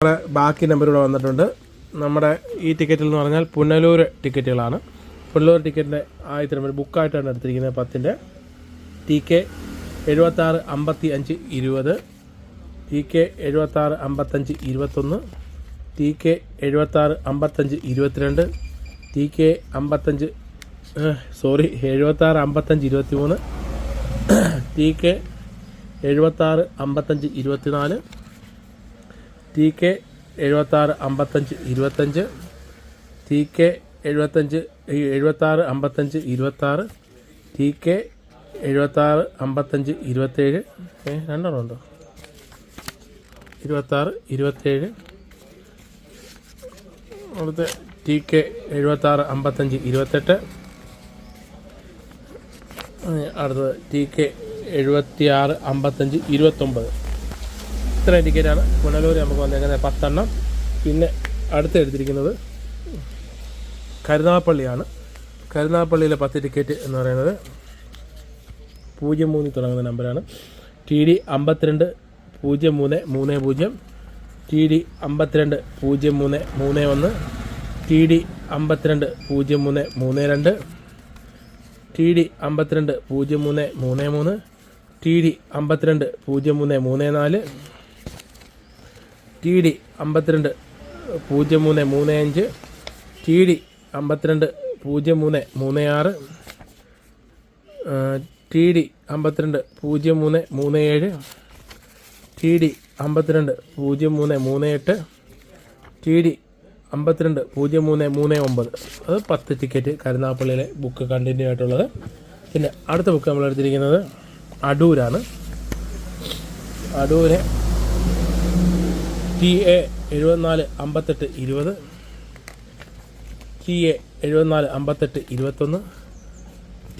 നമ്മുടെ ബാക്കി നമ്പർ ഇവിടെ വന്നിട്ടുണ്ട്. നമ്മുടെ ഈ ടിക്കറ്റിൽ എന്ന് പറഞ്ഞാൽ പുനലൂർ ടിക്കറ്റുകളാണ് പുനലൂർ ടിക്കറ്റിന്റെ ആദ്യത്തെ നമ്പർ ബുക്കായിട്ടാണ് എടുത്തിരിക്കുന്നത് പത്തിന്റെ ടി കെ എഴുപത്താറ് അമ്പത്തി അഞ്ച് ഇരുപത്. ടി കെ എഴുപത്താറ് അമ്പത്തഞ്ച് ഇരുപത്തൊന്ന്. ടി കെ എഴുപത്താറ് അമ്പത്തഞ്ച് ഇരുപത്തിരണ്ട്. ടി കെ അമ്പത്തഞ്ച് സോറി എഴുപത്താറ് അമ്പത്തഞ്ച് ഇരുപത്തി മൂന്ന് ടി കെ എഴുപത്താറ് അമ്പത്തഞ്ച് ഇരുപത്തിനാല്. ടി കെ എഴുപത്താറ് അമ്പത്തഞ്ച് ഇരുപത്തഞ്ച് ടി കെ എഴുപത്തഞ്ച് എഴുപത്താറ് അമ്പത്തഞ്ച് ഇരുപത്താറ് ടി കെ എഴുപത്താറ് അമ്പത്തഞ്ച് ഇരുപത്തേഴ്. രണ്ടെണ്ണം ഉണ്ടോ? ഇരുപത്താറ് ഇരുപത്തേഴ്. അവിടുത്തെ ടി കെ എഴുപത്താറ് അമ്പത്തഞ്ച് ഇരുപത്തെട്ട്. അടുത്തത് ടി കെ എഴുപത്തിയാറ് അമ്പത്തഞ്ച് ഇരുപത്തൊമ്പത്. ഇത്രയും ടിക്കറ്റാണ് പുനലൂർ നമുക്ക് വന്നേക്കുന്നത് പത്തെണ്ണം. പിന്നെ അടുത്ത് എടുത്തിരിക്കുന്നത് കരുനാഗപ്പള്ളിയാണ്. കരുനാഗപ്പള്ളിയിലെ പത്ത് ടിക്കറ്റ് എന്ന് പറയുന്നത് പൂജ്യം മൂന്നിൽ തുടങ്ങുന്ന നമ്പറാണ് ടി ഡി അമ്പത്തിരണ്ട് പൂജ്യം മൂന്ന് മൂന്ന് പൂജ്യം. ടി ഡി അമ്പത്തിരണ്ട് പൂജ്യം മൂന്ന് മൂന്ന് ഒന്ന്. ടി ഡി അമ്പത്തിരണ്ട് പൂജ്യം മൂന്ന് മൂന്ന് രണ്ട്. ടി ഡി അമ്പത്തിരണ്ട് പൂജ്യം മൂന്ന് മൂന്ന് മൂന്ന്. ടി ഡി അമ്പത്തിരണ്ട് പൂജ്യം മൂന്ന് മൂന്ന് നാല്. ടി ഡി അമ്പത്തിരണ്ട് പൂജ്യം മൂന്ന് മൂന്ന് അഞ്ച് ടി ഡി അമ്പത്തിരണ്ട് പൂജ്യം മൂന്ന് മൂന്ന് ആറ് ടി ഡി അമ്പത്തിരണ്ട് പൂജ്യം മൂന്ന് മൂന്ന് ഏഴ് ടി ഡി അമ്പത്തിരണ്ട് പൂജ്യം മൂന്ന് മൂന്ന് എട്ട് ടി ഡി അമ്പത്തിരണ്ട് പൂജ്യം മൂന്ന് മൂന്ന് ഒമ്പത്. അത് പത്ത് ടിക്കറ്റ് കരുനാപ്പള്ളിയിലെ ബുക്ക് കണ്ടിന്യൂ ആയിട്ടുള്ളത്. പിന്നെ അടുത്ത ബുക്ക് നമ്മൾ എടുത്തിരിക്കുന്നത് അടൂരാണ്. അടൂര് ടി എ എഴുപത്തിനാല് അമ്പത്തെട്ട് ഇരുപത്. ടി എ എഴുപത്തിനാല് അമ്പത്തെട്ട് ഇരുപത്തൊന്ന്.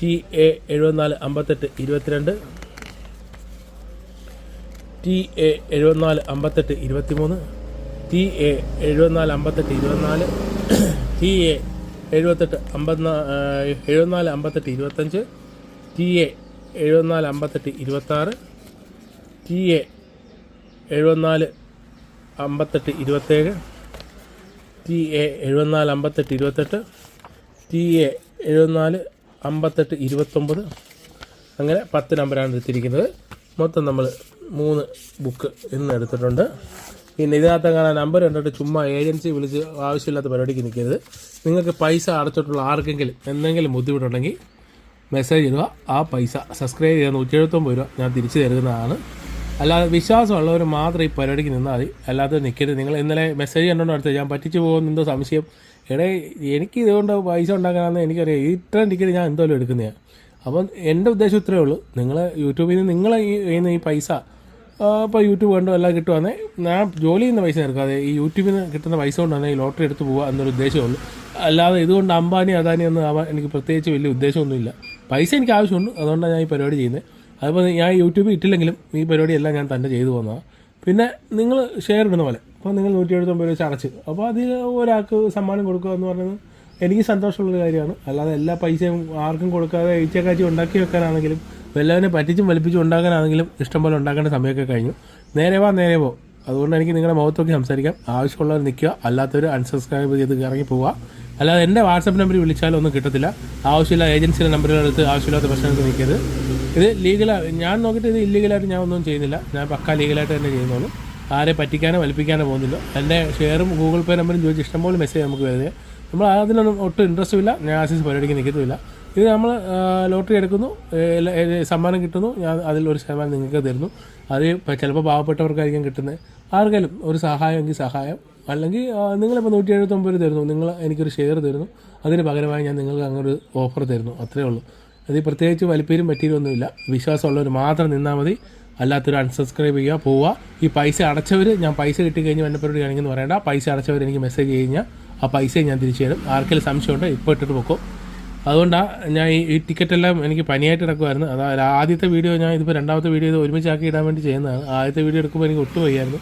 ടി എ എഴുപത്തിനാല് അമ്പത്തെട്ട് ഇരുപത്തിരണ്ട്. ടി എ എഴുപത്തിനാല് അമ്പത്തെട്ട് ഇരുപത്തിമൂന്ന്. ടി എ എഴുപത്തിനാല് അമ്പത്തെട്ട് ഇരുപത്തിനാല്. ടി എ എഴുപത്തെട്ട് അമ്പത്തിനാ എഴുപത്തിനാല് അമ്പത്തെട്ട് ഇരുപത്തഞ്ച്. ടി എ എഴുപത്തിനാല് അമ്പത്തെട്ട് ഇരുപത്താറ്. ടി എ എഴുപത്തിനാല് അമ്പത്തെട്ട് ഇരുപത്തേഴ് ടി എ എഴുപത്തിനാല് അമ്പത്തെട്ട് ഇരുപത്തെട്ട് ടി എ എഴുപത്തിനാല് അമ്പത്തെട്ട് ഇരുപത്തൊമ്പത്. അങ്ങനെ പത്ത് നമ്പറാണ് എടുത്തിരിക്കുന്നത്. മൊത്തം നമ്മൾ മൂന്ന് ബുക്ക് ഇന്ന് എടുത്തിട്ടുണ്ട്. പിന്നെ ഇതിനകത്ത് കാണാൻ നമ്പർ കണ്ടിട്ട് ചുമ്മാ ഏജൻസി വിളിച്ച് ആവശ്യമില്ലാത്ത പരിപാടിക്ക് നിൽക്കരുത്. നിങ്ങൾക്ക് പൈസ അടച്ചിട്ടുള്ള ആർക്കെങ്കിലും എന്തെങ്കിലും ബുദ്ധിമുട്ടുണ്ടെങ്കിൽ മെസ്സേജ് ഇടുക. ആ പൈസ സബ്സ്ക്രൈബ് ചെയ്ത നൂറ്റി എഴുപത്തൊമ്പത് രൂപ ഞാൻ തിരിച്ചു തരുന്നതാണ്. അല്ലാതെ വിശ്വാസമുള്ളവർ മാത്രം ഈ പരിപാടിക്ക് നിന്നാൽ മതി. അല്ലാതെ നിൽക്കരുത് നിങ്ങൾ ഇന്നലെ മെസ്സേജ് കണ്ടോണ്ട് അടുത്ത് ഞാൻ പറ്റിച്ചു പോകുന്ന. എന്തോ സംശയം. എടേ എനിക്ക് ഇതുകൊണ്ട് പൈസ ഉണ്ടാക്കാനാണെന്ന് എനിക്കറിയാം. ഈ ഇത്രയും ടിക്കറ്റ് ഞാൻ എന്തോലും എടുക്കുന്നതാണ് അപ്പം എന്റെ ഉദ്ദേശം ഇത്രയേ ഉള്ളൂ. നിങ്ങൾ യൂട്യൂബിൽ നിന്ന് നിങ്ങൾ ഈ ഈ പൈസ ഇപ്പോൾ യൂട്യൂബ് കണ്ടോ എല്ലാം കിട്ടുവാന്നെ. ഞാൻ ജോലി ചെയ്യുന്ന പൈസ എടുക്കാതെ ഈ യൂട്യൂബിൽ നിന്ന് കിട്ടുന്ന പൈസ കൊണ്ട് തന്നെ ഈ ലോട്ടറി എടുത്ത് പോകുക എന്നൊരു ഉദ്ദേശമുള്ളൂ അല്ലാതെ ഇതുകൊണ്ട് അംബാനി അദാനി ഒന്നും ആവാൻ എനിക്ക് പ്രത്യേകിച്ച് വലിയ ഉദ്ദേശമൊന്നുമില്ല. പൈസ എനിക്ക് ആവശ്യമുണ്ട്. അതുകൊണ്ടാണ് ഞാൻ ഈ പരിപാടി ചെയ്യുന്നത്. അതുപോലെ ഞാൻ യൂട്യൂബിൽ ഇട്ടില്ലെങ്കിലും ഈ പരിപാടിയെല്ലാം ഞാൻ തന്നെ ചെയ്തു പോകുന്നതാണ് പിന്നെ നിങ്ങൾ ഷെയർ ഇടുന്ന പോലെ. അപ്പോൾ നിങ്ങൾ നൂറ്റി എഴുപത്തൊമ്പത് രൂപ അടച്ച്. അപ്പോൾ അതിൽ ഒരാൾക്ക് സമ്മാനം കൊടുക്കുക എന്ന് പറയുന്നത് എനിക്ക് സന്തോഷമുള്ളൊരു കാര്യമാണ്. അല്ലാതെ എല്ലാ പൈസയും ആർക്കും കൊടുക്കാതെ ഈച്ചക്കാച്ചി ഉണ്ടാക്കി വെക്കാനാണെങ്കിലും വല്ലവനെ പറ്റിച്ചും വലിപ്പിച്ചും ഉണ്ടാക്കാനാണെങ്കിലും ഇഷ്ടംപോലെ ഉണ്ടാക്കേണ്ട സമയമൊക്കെ കഴിഞ്ഞു. നേരെ വാ നേരെ പോ. അതുകൊണ്ട് എനിക്ക് നിങ്ങളുടെ മുഖത്തൊക്കെ സംസാരിക്കാം. ആവശ്യമുള്ളവർ നിൽക്കുക. അല്ലാത്തവർ അൺസബ്സ്ക്രൈബ് ചെയ്ത് ഇറങ്ങി പോവുക. അല്ലാതെ എന്റെ വാട്സപ്പ് നമ്പർ വിളിച്ചാലും ഒന്നും കിട്ടത്തില്ല. ആവശ്യമില്ല ഏജൻസിയുടെ നമ്പറുകൾ എടുത്ത് ആവശ്യമില്ലാത്ത പ്രശ്നങ്ങൾക്ക് നിൽക്കരുത്. ഇത് ലീഗലായി ഞാൻ നോക്കിയിട്ട് ഇത് ഇല്ലീഗലായിട്ട് ഞാൻ ഒന്നും ചെയ്യുന്നില്ല. ഞാൻ പക്കാ ലീഗലായിട്ട് തന്നെ ചെയ്യുന്നുള്ളൂ ആരെ പറ്റിക്കാനോ വലിപ്പിക്കാനോ പോകുന്നില്ല. എന്റെ ഷെയറും ഗൂഗിൾ പേ നമ്പറും ചോദിച്ച് ഇഷ്ടംപോലെ മെസ്സേജ് നമുക്ക് വരുന്നത് നമ്മൾ അതിനൊന്നും ഒട്ടും ഇൻട്രസ്റ്റും ഇല്ല. ഞാൻ ആശിച്ച് പരിപാടിക്ക് നിൽക്കത്തുമില്ല ഇത് നമ്മൾ ലോട്ടറി എടുക്കുന്നു. സമ്മാനം കിട്ടുന്നു. ഞാൻ അതിൽ ഒരു ശതമാനം നിങ്ങൾക്ക് തരുന്നു. അത് ചിലപ്പോൾ പാവപ്പെട്ടവർക്കായിരിക്കും കിട്ടുന്നത്. ആർക്കെങ്കിലും ഒരു സഹായം എങ്കിൽ സഹായം. അല്ലെങ്കിൽ നിങ്ങളിപ്പോൾ നൂറ്റി എഴുപത്തൊമ്പത് രൂപ തരുന്നു നിങ്ങൾ എനിക്കൊരു ഷെയർ തരുന്നു അതിന് പകരമായി ഞാൻ നിങ്ങൾക്ക് അങ്ങൊരു ഓഫർ തരുന്നു അത്രേ ഉള്ളൂ. അത് പ്രത്യേകിച്ച് വലിപ്പേരും പറ്റിയൊന്നുമില്ല വിശ്വാസമുള്ളവർ മാത്രം നിന്നാൽ മതി. അല്ലാത്തൊരു അൺസബ്സ്ക്രൈബ് ചെയ്യുക പോവുക ഈ പൈസ അടച്ചവർ ഞാൻ പൈസ കിട്ടി കഴിഞ്ഞ് വന്നപ്പോഴും കാണിക്കുന്നു പറയണ്ട. പൈസ അടച്ചവർ എനിക്ക് മെസ്സേജ് കഴിഞ്ഞാൽ ആ പൈസ ഞാൻ തിരിച്ചു തരും. ആർക്കെങ്കിലും സംശയമുണ്ടോ ഇപ്പോൾ ഇട്ടിട്ട് പൊക്കോ. അതുകൊണ്ടാണ് ഞാൻ ഈ ടിക്കറ്റ് എല്ലാം എനിക്ക് പനിയായിട്ട് എടുക്കുമായിരുന്നു അതായത് ആദ്യത്തെ വീഡിയോ ഞാൻ ഇതിപ്പോൾ രണ്ടാമത്തെ വീഡിയോ ഇത് ഒരുമിച്ചാക്കി ഇടാൻ വേണ്ടി ചെയ്യുന്നതാണ്. ആദ്യത്തെ വീഡിയോ എടുക്കുമ്പോൾ എനിക്ക് ഒട്ടും വയ്യായിരുന്നു.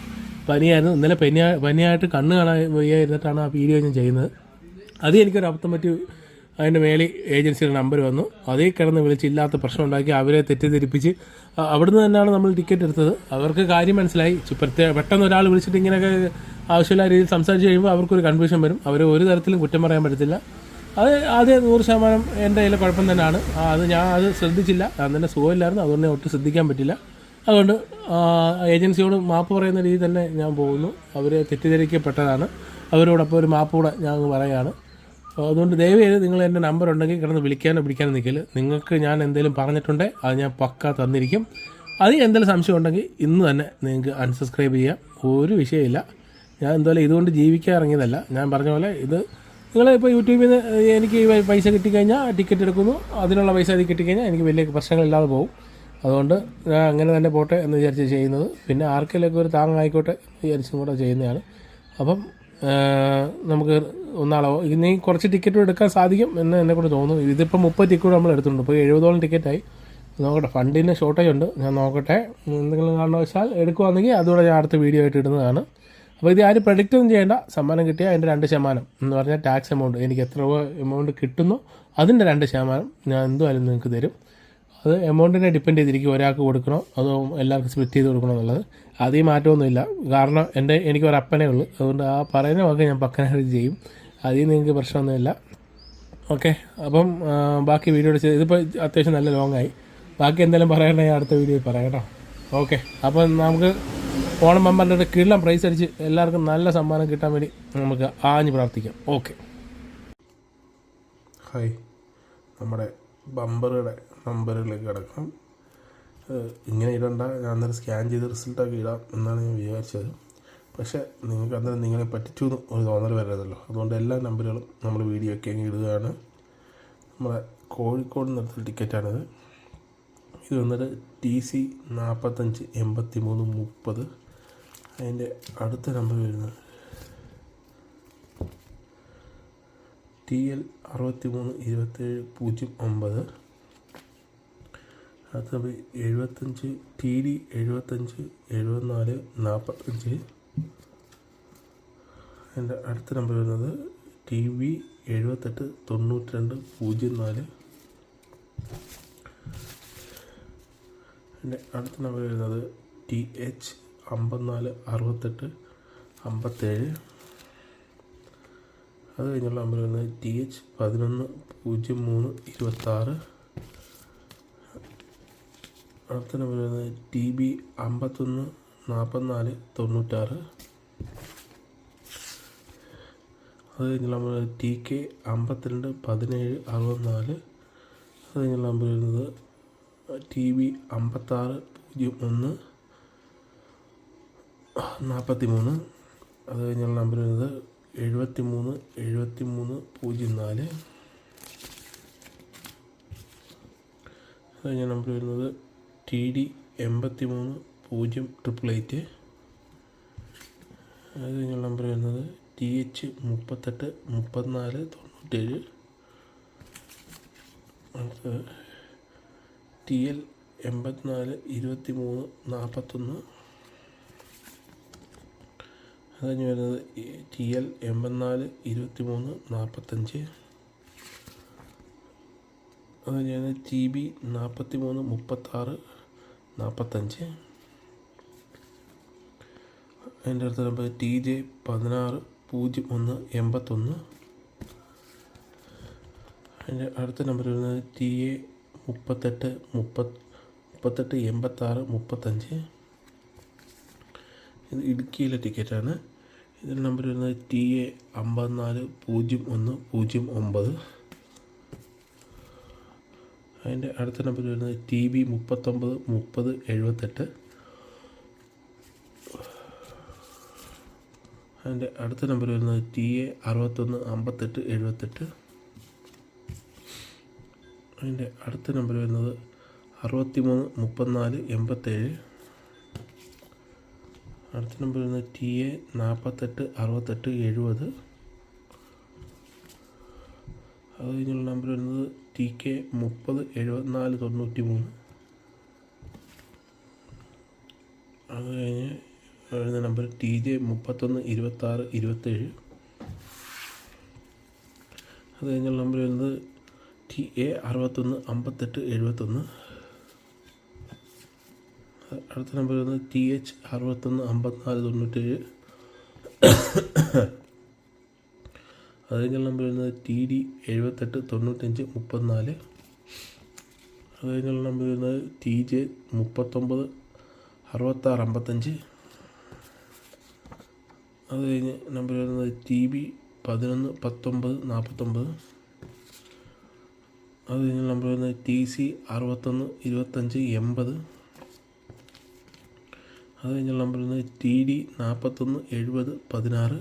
പനിയായിരുന്നു. ഇന്നലെ പനിയാ പനിയായിട്ട് കണ്ണ് കാണാൻ വയ്യായിരുന്നിട്ടാണ് ആ വീഡിയോ ഞാൻ ചെയ്യുന്നത്. അത് എനിക്കൊരു അബദ്ധം പറ്റി അതിന്റെ മേളിൽ ഏജൻസിയുടെ നമ്പർ വന്നു. അതേ കിടന്ന് വിളിച്ചില്ലാത്ത പ്രശ്നം ഉണ്ടാക്കി അവരെ തെറ്റിദ്ധരിപ്പിച്ച് അവിടുന്ന് തന്നെയാണ് നമ്മൾ ടിക്കറ്റ് എടുത്തത്. അവർക്ക് കാര്യം മനസ്സിലായി. പ്രത്യേക പെട്ടെന്ന് ഒരാൾ വിളിച്ചിട്ട് ഇങ്ങനെയൊക്കെ ആവശ്യമില്ല രീതിയിൽ സംസാരിച്ച് കഴിയുമ്പോൾ അവർക്കൊരു കൺഫ്യൂഷൻ വരും. അവർ ഒരു തരത്തിലും കുറ്റം പറയാൻ പറ്റത്തില്ല. അത് ആദ്യം നൂറ് ശതമാനം എന്റെ കയ്യിലെ കുഴപ്പം തന്നെയാണ്. അത് ഞാൻ അത് ശ്രദ്ധിച്ചില്ല. ഞാൻ തന്നെ സുഖമില്ലായിരുന്നു. അതുകൊണ്ട് ഒട്ടും ശ്രദ്ധിക്കാൻ പറ്റില്ല. അതുകൊണ്ട് ഏജൻസിയോട് മാപ്പ് പറയുന്ന രീതി തന്നെ ഞാൻ പോകുന്നു. അവർ തെറ്റിദ്ധരിക്കപ്പെട്ടതാണ്. അവരോടൊപ്പം ഒരു മാപ്പ് കൂടെ ഞാൻ പറയുകയാണ്. അതുകൊണ്ട് ദയവേത് നിങ്ങൾ എന്റെ നമ്പർ ഉണ്ടെങ്കിൽ കിടന്ന് വിളിക്കാനോ പിടിക്കാനോ നിൽക്കില്ല നിങ്ങൾക്ക് ഞാൻ എന്തെങ്കിലും പറഞ്ഞിട്ടുണ്ടേ അത് ഞാൻ പക്ക തന്നിരിക്കും. അതിൽ എന്തെങ്കിലും സംശയം ഉണ്ടെങ്കിൽ ഇന്ന് തന്നെ നിങ്ങൾക്ക് അൺസബ്സ്ക്രൈബ് ചെയ്യാം. ഒരു വിഷയമില്ല. ഞാൻ എന്തായാലും ഇതുകൊണ്ട് ജീവിക്കാൻ ഇറങ്ങിയതല്ല. ഞാൻ പറഞ്ഞ പോലെ ഇത് നിങ്ങൾ ഇപ്പോൾ യൂട്യൂബിൽ നിന്ന് എനിക്ക് പൈസ കിട്ടിക്കഴിഞ്ഞാൽ ടിക്കറ്റ് എടുക്കുന്നു. അതിനുള്ള പൈസ അത് കിട്ടിക്കഴിഞ്ഞാൽ എനിക്ക് വലിയ പ്രശ്നങ്ങളില്ലാതെ പോകും. അതുകൊണ്ട് ഞാൻ അങ്ങനെ തന്നെ പോട്ടെ എന്ന് വിചാരിച്ച് ചെയ്യുന്നത്. പിന്നെ ആർക്കെങ്കിലൊക്കെ ഒരു താങ്ങായിക്കോട്ടെ എന്ന് വിചാരിച്ചും കൂടെ ചെയ്യുന്നതാണ്. അപ്പം നമുക്ക് ഒന്നാളോ ഇനി കുറച്ച് ടിക്കറ്റും എടുക്കാൻ സാധിക്കും എന്ന് എന്നെ കൂടെ തോന്നുന്നു. ഇതിപ്പോൾ മുപ്പത് ടിക്കറ്റ് നമ്മൾ എടുത്തിട്ടുണ്ട്. ഇപ്പോൾ എഴുപതോളം ടിക്കറ്റായി. നോക്കട്ടെ ഫണ്ടിന് ഷോർട്ടേജ് ഉണ്ട്. ഞാൻ നോക്കട്ടെ. എന്തെങ്കിലും കാരണവശാൽ എടുക്കുവാണെങ്കിൽ അതുകൂടെ ഞാൻ അടുത്ത വീഡിയോ ആയിട്ട് ഇടുന്നതാണ്. അപ്പോൾ ഇത് ആരും പ്രഡിക്റ്റ് ഒന്നും ചെയ്യേണ്ട. സമ്മാനം കിട്ടിയാൽ അതിന്റെ രണ്ട് ശതമാനം എന്ന് പറഞ്ഞാൽ ടാക്സ് എമൗണ്ട് എനിക്ക് എത്ര രൂപ എമൗണ്ട് കിട്ടുന്നു അതിന്റെ രണ്ട് ശതമാനം ഞാൻ എന്തുമായാലും നിങ്ങൾക്ക് തരും. അത് എമൗണ്ടിനെ ഡിപ്പെൻഡ് ചെയ്തിരിക്കും ഒരാൾക്ക് കൊടുക്കണോ അതോ എല്ലാവർക്കും സ്പ്ലിറ്റ് ചെയ്ത് കൊടുക്കണോ എന്നുള്ളത്. അതിൽ മാറ്റമൊന്നുമില്ല. കാരണം എന്റെ എനിക്ക് ഒരു അപ്പനേ ഉള്ളൂ. അതുകൊണ്ട് ആ പറയുന്ന വാക്ക് ഞാൻ പക്കനായിട്ട് ചെയ്യും. അതിൽ നിങ്ങൾക്ക് പ്രശ്നമൊന്നുമില്ല. ഓക്കെ? അപ്പം ബാക്കി വീഡിയോ ചെയ്ത് ഇതിപ്പോൾ അത്യാവശ്യം നല്ല ലോങ് ആയി. ബാക്കി എന്തെങ്കിലും പറയണേ അടുത്ത വീഡിയോയിൽ പറയാം കേട്ടോ. ഓക്കെ? അപ്പം നമുക്ക് ഓണം മെമ്പറിന്റെ കിള്ളം പ്രൈസ് അടിച്ച് എല്ലാവർക്കും നല്ല സമ്മാനം കിട്ടാൻ വേണ്ടി നമുക്ക് ആഞ്ഞ് പ്രാർത്ഥിക്കാം. ഓക്കെ? ഹായ് നമ്മുടെ ബമ്പറുടെ നമ്പറുകളിലേക്ക് കിടക്കാം. ഇങ്ങനെ ഇടണ്ട. ഞാൻ അന്നേരം സ്കാൻ ചെയ്ത് റിസൾട്ടൊക്കെ ഇടാം എന്നാണ് ഞാൻ വിചാരിച്ചത്. പക്ഷേ നിങ്ങൾക്ക് അന്നേരം നിങ്ങളെ പറ്റിച്ചു എന്ന് ഒരു തോന്നൽ വരരുതല്ലോ. അതുകൊണ്ട് എല്ലാ നമ്പറുകളും നമ്മൾ വീഡിയോ ഒക്കെ അങ്ങ് ഇടുകയാണ്. നമ്മുടെ കോഴിക്കോട് നിന്നെടുത്ത ടിക്കറ്റാണിത്. ഇത് വന്നിട്ട് ടി സി നാൽപ്പത്തഞ്ച് എൺപത്തി മൂന്ന് മുപ്പത്. അതിന്റെ അടുത്ത നമ്പർ വരുന്നത് ടി എൽ അറുപത്തി മൂന്ന് ഇരുപത്തേഴ് പൂജ്യം ഒമ്പത്. അടുത്തത് എഴുപത്തഞ്ച് ടി ഡി എഴുപത്തഞ്ച് എഴുപത്തിനാല് നാൽപ്പത്തഞ്ച് എന്റെ അടുത്ത നമ്പർ വരുന്നത് ടി വി എഴുപത്തെട്ട് തൊണ്ണൂറ്റി രണ്ട് പൂജ്യം നാല്. എന്റെ അടുത്ത നമ്പർ വരുന്നത് ടി എച്ച് അമ്പത്തിനാല് അറുപത്തെട്ട് അമ്പത്തേഴ്. അത് കഴിഞ്ഞുള്ള നമ്പർ വരുന്നത് ടി എച്ച് പതിനൊന്ന് പൂജ്യം മൂന്ന് ഇരുപത്താറ്. അടുത്ത നമ്പർ വരുന്നത് ടി ബി അമ്പത്തൊന്ന് നാൽപ്പത്തിനാല് തൊണ്ണൂറ്റാറ്. അത് കഴിഞ്ഞുള്ള നമ്പർ ടി കെ അമ്പത്തിരണ്ട് പതിനേഴ് അറുപത്തിനാല്. അത് കഴിഞ്ഞുള്ള നമ്പർ വരുന്നത് ടി ബി അമ്പത്താറ് പൂജ്യം ഒന്ന് നാൽപ്പത്തി മൂന്ന് അത് കഴിഞ്ഞുള്ള നമ്പർ വരുന്നത് എഴുപത്തി മൂന്ന് എഴുപത്തി മൂന്ന് പൂജ്യം നാല്. അത് കഴിഞ്ഞ നമ്പർ വരുന്നത് ടി ഡി എൺപത്തി മൂന്ന് പൂജ്യം ട്രിപ്പിൾ എയ്റ്റ് അത് കഴിഞ്ഞുള്ള നമ്പർ വരുന്നത് ടി എച്ച് മുപ്പത്തെട്ട് മുപ്പത്തിനാല് തൊണ്ണൂറ്റേഴ്. അടുത്തത് ടി എൽ എൺപത്തിനാല് ഇരുപത്തി മൂന്ന് നാൽപ്പത്തൊന്ന് അത് കഴിഞ്ഞ് വരുന്നത് ടി എൽ എൺപത്തിനാല് ഇരുപത്തി മൂന്ന് നാൽപ്പത്തഞ്ച് അത് കഴിഞ്ഞ് വരുന്നത് ടി ബി നാൽപ്പത്തി മൂന്ന് മുപ്പത്താറ്. നാൽപ്പത്തഞ്ച് എന്റെ അടുത്ത നമ്പർ ടി ജെ പതിനാറ് പൂജ്യം ഒന്ന് എൺപത്തൊന്ന്. എന്റെ അടുത്ത നമ്പർ വരുന്നത് ടി എ മുപ്പത്തെട്ട് മുപ്പത് മുപ്പത്തെട്ട് എൺപത്താറ് മുപ്പത്തഞ്ച്. ഇത് ഇടുക്കിയിലെ ടിക്കറ്റാണ്. ഇതിന്റെ നമ്പർ വരുന്നത് ടി എ അമ്പത്തിനാല് പൂജ്യം ഒന്ന് പൂജ്യം ഒമ്പത്. അതിന്റെ അടുത്ത നമ്പർ വരുന്നത് ടി ബി മുപ്പത്തൊമ്പത് മുപ്പത് എഴുപത്തെട്ട്. അതിന്റെ അടുത്ത നമ്പർ വരുന്നത് ടി എ അറുപത്തൊന്ന് അമ്പത്തെട്ട് എഴുപത്തെട്ട്. അതിന്റെ അടുത്ത നമ്പർ വരുന്നത് അറുപത്തി മൂന്ന് മുപ്പത്തിനാല് എൺപത്തേഴ്. അടുത്ത നമ്പർ വരുന്നത് ടി എ നാൽപ്പത്തെട്ട് അറുപത്തെട്ട് എഴുപത്. അത് കഴിഞ്ഞുള്ള നമ്പർ വരുന്നത് ടി കെ മുപ്പത് എഴുപത്തിനാല് തൊണ്ണൂറ്റി മൂന്ന് അത് കഴിഞ്ഞ് വരുന്ന നമ്പർ ടി ജെ മുപ്പത്തൊന്ന് ഇരുപത്താറ് ഇരുപത്തേഴ്. അത് കഴിഞ്ഞുള്ള നമ്പർ വരുന്നത് ടി എ അറുപത്തൊന്ന് അമ്പത്തെട്ട് എഴുപത്തൊന്ന്. അടുത്ത നമ്പർ വരുന്നത് ടി എച്ച് അറുപത്തൊന്ന് അമ്പത്തിനാല് തൊണ്ണൂറ്റേഴ്. അത് കഴിഞ്ഞുള്ള നമ്പർ വരുന്നത് ടി ഡി എഴുപത്തെട്ട് തൊണ്ണൂറ്റഞ്ച് മുപ്പത്തിനാല്. അതിന്റെ നമ്പർ വരുന്നത് ടി ജെ മുപ്പത്തൊമ്പത് അറുപത്താറ് അമ്പത്തഞ്ച്. അത് കഴിഞ്ഞ് നമ്പർ വരുന്നത് ടി ബി പതിനൊന്ന് പത്തൊമ്പത് നാൽപ്പത്തൊമ്പത് അത് കഴിഞ്ഞ നമ്പർ വരുന്നത് ടി സി അറുപത്തൊന്ന് ഇരുപത്തഞ്ച് എൺപത്. അത് കഴിഞ്ഞ നമ്പർ വരുന്നത് ടി ഡി നാൽപ്പത്തൊന്ന് എഴുപത് പതിനാറ്.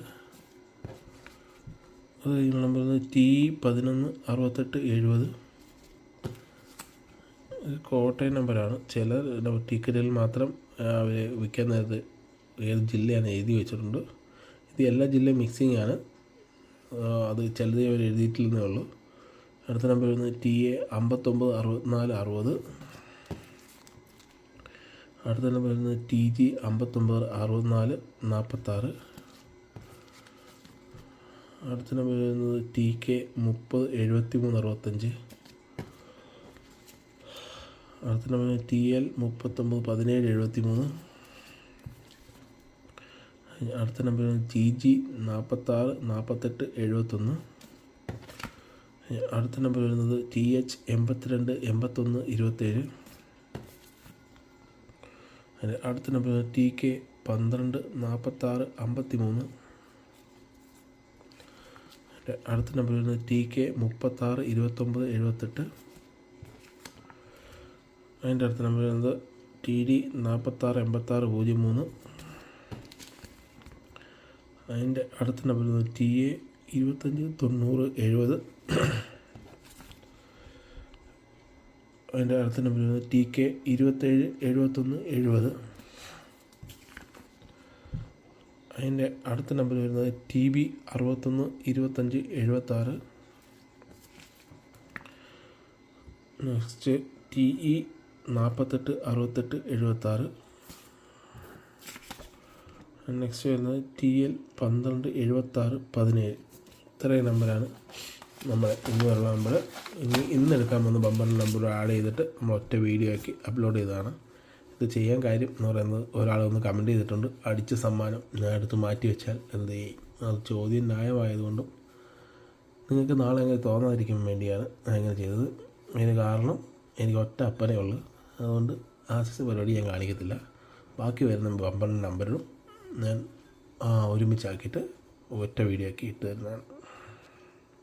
കഴിഞ്ഞ നമ്പർ ടി പതിനൊന്ന് അറുപത്തെട്ട് എഴുപത്. കോട്ടയം നമ്പറാണ്. ചില ടിക്കറ്റിൽ മാത്രം അവർ വിൽക്കാൻ നേരത്ത് ഏത് ജില്ലയാണ് എഴുതി വെച്ചിട്ടുണ്ട്. ഇത് എല്ലാ ജില്ലയും മിക്സിംഗ് ആണ്. അത് ചിലത് അവർ എഴുതിയിട്ടില്ലെന്നേ ഉള്ളൂ. അടുത്ത നമ്പർ വരുന്നത് ടി എ അമ്പത്തൊമ്പത് അറുപത്തിനാല് അറുപത്. അടുത്ത നമ്പർ വരുന്നത് ടി ജി അമ്പത്തൊമ്പത് അറുപത്തിനാല് നാൽപ്പത്താറ് അടുത്ത നമ്പർ വരുന്നത് ടി കെ മുപ്പത് എഴുപത്തി മൂന്ന് അറുപത്തഞ്ച്. അടുത്ത നമ്പർ ടി എൽ മുപ്പത്തൊമ്പത് പതിനേഴ് എഴുപത്തി മൂന്ന് അടുത്ത നമ്പർ ജി ജി നാൽപ്പത്താറ് നാൽപ്പത്തെട്ട് എഴുപത്തൊന്ന്. അടുത്ത നമ്പർ വരുന്നത് ടി എച്ച് എൺപത്തിരണ്ട് എൺപത്തൊന്ന് ഇരുപത്തേഴ്. അടുത്ത നമ്പർ ടി കെ പന്ത്രണ്ട് നാൽപ്പത്താറ് അമ്പത്തി മൂന്ന് അടുത്ത നമ്പർ വരുന്നത് ടി കെ മുപ്പത്താറ് ഇരുപത്തൊമ്പത് എഴുപത്തെട്ട്. അതിന്റെ അടുത്ത നമ്പർ വരുന്നത് ടി ഡി നാൽപ്പത്താറ് എൺപത്താറ് പൂജ്യം മൂന്ന്. അതിന്റെ അടുത്ത നമ്പർ വരുന്നത് ടി എ ഇരുപത്തഞ്ച് തൊണ്ണൂറ് എഴുപത്. അതിന്റെ അടുത്ത നമ്പർ വരുന്നത് ടി കെ ഇരുപത്തേഴ് എഴുപത്തൊന്ന് എഴുപത്. അതിന്റെ അടുത്ത നമ്പർ വരുന്നത് ടി ബി അറുപത്തൊന്ന് ഇരുപത്തഞ്ച് എഴുപത്താറ്. നെക്സ്റ്റ് ടി ഇ നാൽപ്പത്തെട്ട് അറുപത്തെട്ട് എഴുപത്താറ്. നെക്സ്റ്റ് വരുന്നത് ടി എൽ പന്ത്രണ്ട് എഴുപത്താറ് പതിനേഴ്. ഇത്രയും നമ്പറാണ് നമ്മൾ ഇന്ന് വരുന്ന നമ്പർ ഇനി ഇന്ന് എടുക്കാൻ വന്ന് ബമ്പറിന്റെ നമ്പർ ആഡ് ചെയ്തിട്ട് നമ്മൾ ഒറ്റ വീഡിയോ ആക്കി അപ്ലോഡ് ചെയ്തതാണ്. ഇത് ചെയ്യാൻ കാര്യം എന്ന് പറയുന്നത് ഒരാൾ ഒന്ന് കമന്റ് ചെയ്തിട്ടുണ്ട്. അടിച്ച സമ്മാനം ഞാൻ എടുത്ത് മാറ്റി വെച്ചാൽ എന്ത് ചെയ്യും? അത് ചോദ്യം ന്യായമായതുകൊണ്ടും നിങ്ങൾക്ക് നാളെ അങ്ങനെ തോന്നാതിരിക്കാൻ വേണ്ടിയാണ് ഞാൻ ഇങ്ങനെ ചെയ്തത്. അതിന് കാരണം എനിക്ക് ഒറ്റ അപ്പനേ ഉള്ളൂ. അതുകൊണ്ട് ആശിച്ച പരിപാടി ഞാൻ കാണിക്കത്തില്ല. ബാക്കി വരുന്ന ബമ്പറിന്റെ നമ്പറിലും ഞാൻ ഒരുമിച്ചാക്കിയിട്ട് ഒറ്റ വീഡിയോ ആക്കി ഇട്ട് തരുന്നതാണ്.